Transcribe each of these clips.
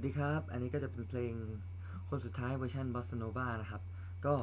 สวัสดีครับ อันนี้ก็จะเป็นเพลงคนสุดท้ายเวอร์ชันบอสโนวานะครับ ก็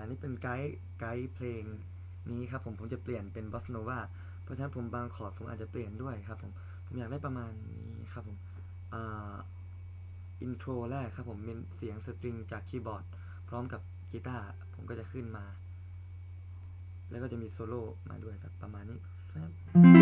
อันนี้เป็นไกด์ไกด์เพลงนี้ครับผม ผมจะเปลี่ยนเป็นบอสโนวาเพราะฉะนั้นผมบางคอร์ดผมอาจจะเปลี่ยนด้วยครับผม ผมอยากได้ประมาณนี้ครับผมอินโทรแรกครับผมเป็นเสียงสตริงจากคีย์บอร์ด พร้อมกับกีตาร์ผมก็จะขึ้นมา แล้วก็จะมีโซโล่มาด้วยครับประมาณนี้ครับ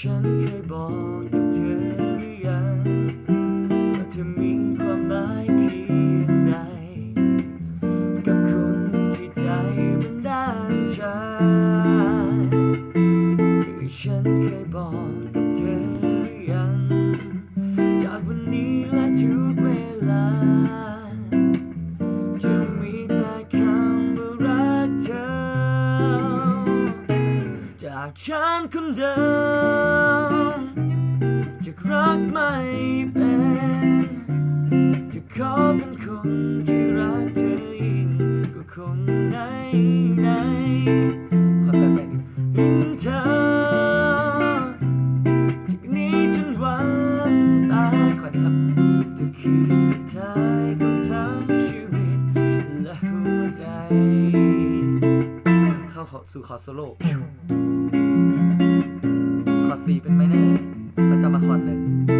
ฉันเคยบอกกับเธอหรือยังว่าเธอมีความหมายเพียงใด กับคนที่ใจมันด้านชาฉันเคยบอกกับเธอหรือยัง จากวันนี้และทุกเวลา จะมีแต่คำว่ารักเธอ จากฉันคนเดิม กไม่เป็นจะขอเป็นคนที่รักเธอยิ่งกว่าคนไหนไหนขอแบบแบบเห็นเธอจากนี้จนวันตายขอดีครับเธอคือสุดท้ายของทั้งชีวิตและหัวใจเข้าสู่คอร์ดโซโล่ แล้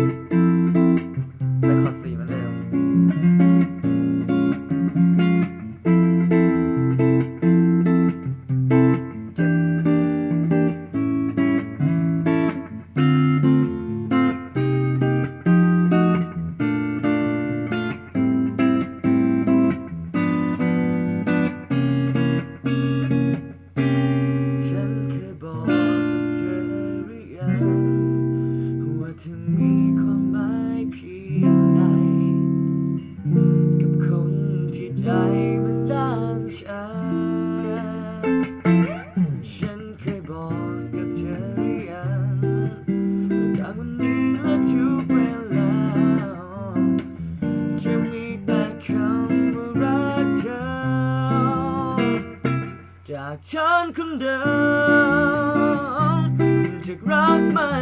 ฉันคนเดิมจะรักไม่